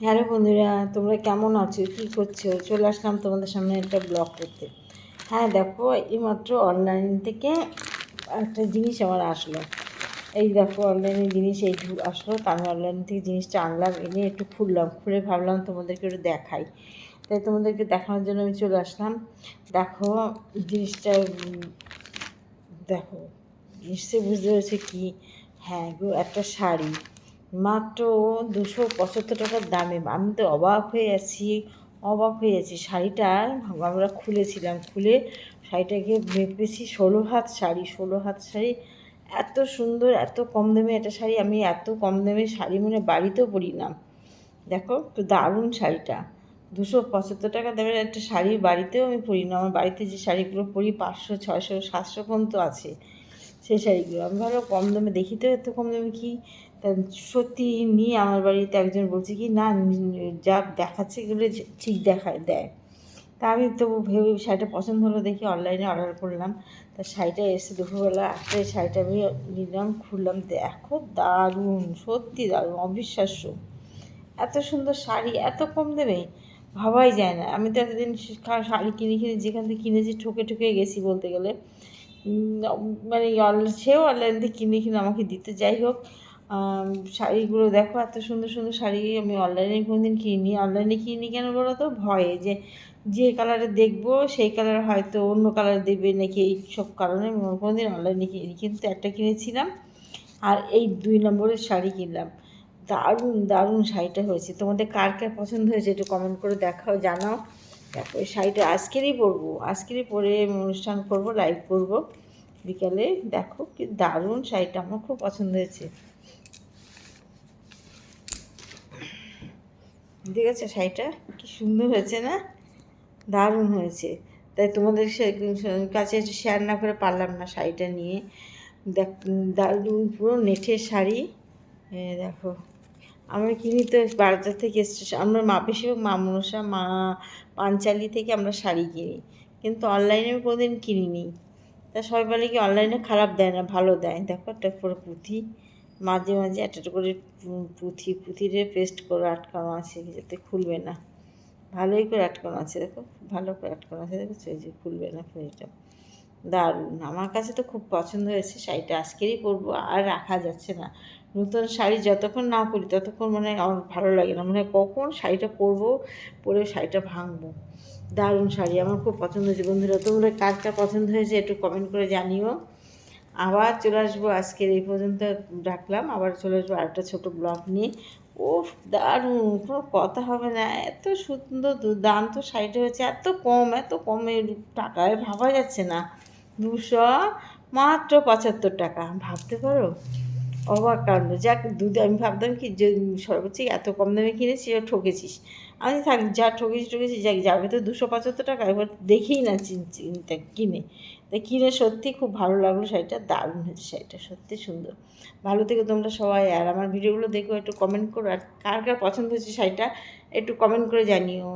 Hello বন্ধুরা, তোমরা কেমন আছো? কী করছ? চলে আসলাম তোমাদের সামনে একটা ব্লগ করতে। হ্যাঁ দেখো, এইমাত্র অনলাইন থেকে একটা জিনিস আমার আসলো। এই দেখো অনলাইনে জিনিস এই আসলো। তা আমি অনলাইন থেকে জিনিসটা আনলাম, এনে একটু খুললাম। খুলে ভাবলাম তোমাদেরকে একটু দেখাই। তাই তোমাদেরকে দেখানোর জন্য আমি চলে আসলাম। দেখো, জিনিসটা, দেখো নিশ্চয়ই বুঝতে পেরেছে কি? হ্যাঁ একটা শাড়ি। মাত্র দুশো পঁচাত্তর টাকার দামে। আমি তো অবাক হয়ে আছি, অবাক হয়ে আছি। শাড়িটা আমরা খুলেছিলাম, খুলে শাড়িটাকে মেপেছি ষোলো হাত শাড়ি, ষোলো হাত শাড়ি। এত সুন্দর, এত কম দামে একটা শাড়ি। আমি এত কম দামে শাড়ি মানে বাড়িতেও পরি না। দেখো, তো দারুণ শাড়িটা। দুশো পঁচাত্তর টাকা দামের একটা শাড়ি বাড়িতেও আমি পরি না। আমার বাড়িতে যে শাড়িগুলো পরি, পাঁচশো, ছয়শো, সাতশো পর্যন্ত আছে। সেই শাড়িগুলো আমি ভালো কম দামে দেখি তো এত কম দামে কি? তা সত্যি নিয়ে আমার বাড়িতে একজন বলছে কি, না যা দেখাচ্ছে এগুলো ঠিক দেখায়, দেয়। তা আমি তো ভেবে শাড়িটা পছন্দ হলো দেখি অনলাইনে অর্ডার করলাম। তা শাড়িটা এসে দুপুরবেলা আসতে শাড়িটা আমি নিলাম, খুললাম, দেখো দারুণ, সত্যি দারুণ, অবিশ্বাস্য। এত সুন্দর শাড়ি, এত কম দামে? ভাবাই যায় না। আমি তো এতদিন শাড়ি কিনে কিনে যেখান থেকে কিনেছি, ঠকে ঠকে গেছি বলতে গেলে। মানে সেও অনলাইন থেকে কিনে কিনে আমাকে দিতে, যাই হোক শাড়িগুলো দেখো, এত সুন্দর সুন্দর শাড়ি আমি অনলাইনে কোনোদিন কিনি অনলাইনে কিনি কেন বলো তো? ভয়ে যে যে কালারে দেখব, সেই কালার হয়তো অন্য কালার দেবে নাকি এই সব কারণে আমি কোনোদিন অনলাইনে কিনি কিন্তু একটা কিনেছিলাম আর এই দুই নম্বরের শাড়ি কিনলাম। দারুণ দারুণ শাড়িটা হয়েছে। তোমাদের কার কার পছন্দ হয়েছে একটু কমেন্ট করে দেখাও, জানাও। এই শাড়িটা আজকেরই পরবো। আজকেরই পরে অনুষ্ঠান করব লাইভ করব। বিকালে দেখো কি দারুণ শাড়িটা, আমার খুব পছন্দ হয়েছে। ঠিক আছে শাড়িটা? কি সুন্দর হয়েছে না? দারুণ হয়েছে। তাই তোমাদের কাছে শেয়ার না করে পারলাম না শাড়িটা নিয়ে। দেখ, দারুণ পুরো নেটের শাড়ি। দেখো। আমরা কিনি তো বাজার থেকে এসছে? আমরা মা, বেশিরভাগ মা মনসা, মা পাঞ্চালি থেকে আমরা শাড়ি কিনি। কিন্তু অনলাইনে আমি কোনোদিন কিনিনি। তা সবাই বলে কি অনলাইনে খারাপ দেয় না, ভালো দেয়। দেখো একটা করে পুঁথি, মাঝে মাঝে একটা করে পুঁথি পুঁথিরে পেস্ট করে আটকানো আছে, যাতে খুলবে না। ভালোই করে আটকানো আছে, দেখো, ভালো করে আটকানো আছে দেখো এই যে খুলবে না পুঁথিটা দারুণ। আমার কাছে তো খুব পছন্দ হয়েছে, শাড়িটা আজকেরই পরবো, আর রাখা যাচ্ছে না। নতুন শাড়ি যতক্ষণ না পরি, ততক্ষণ মানে আমার ভালো লাগে না। মানে কখন শাড়িটা পরবো পরে শাড়িটা ভাঙবো। দারুণ শাড়ি, আমার খুব পছন্দ হয়েছে। বন্ধুরা তোমরা কার পছন্দ হয়েছে একটু কমেন্ট করে জানিও। আবার চলে আসব আজকের এই পর্যন্ত রাখলাম। আবার চলে আসব আরেকটা ছোটো ব্লগ নিয়ে। ও দারুণ, কোনো কথা হবে না। এত সুন্দর দাম তো শাড়িটা হয়েছে, এত কম, এত কমে টাকায় ভাবা যাচ্ছে না। দুশো মাত্র পঁচাত্তর টাকা, ভাবতে পারো? অবাক কাণ্ড। যাক, দুধ আমি ভাবতাম কি যে সর্বোচ্চ এত কম দামে কিনেছি ঠকেছিস। আমি থাক, যা ঠকেছি ঠকেছি, যাক, যাবে তো দুশো পঁচাত্তর টাকা, এবার দেখেই না চিন চিন্তা কিনে। তাই কিনে সত্যি খুব ভালো লাগল শাড়িটা, দারুণ হয়েছে শাড়িটা, সত্যি সুন্দর। ভালো থেকে তোমরা সবাই, আর আমার ভিডিওগুলো দেখো, একটু কমেন্ট করো, আর কার কার পছন্দ হয়েছে শাড়িটা, একটু কমেন্ট করে জানিও।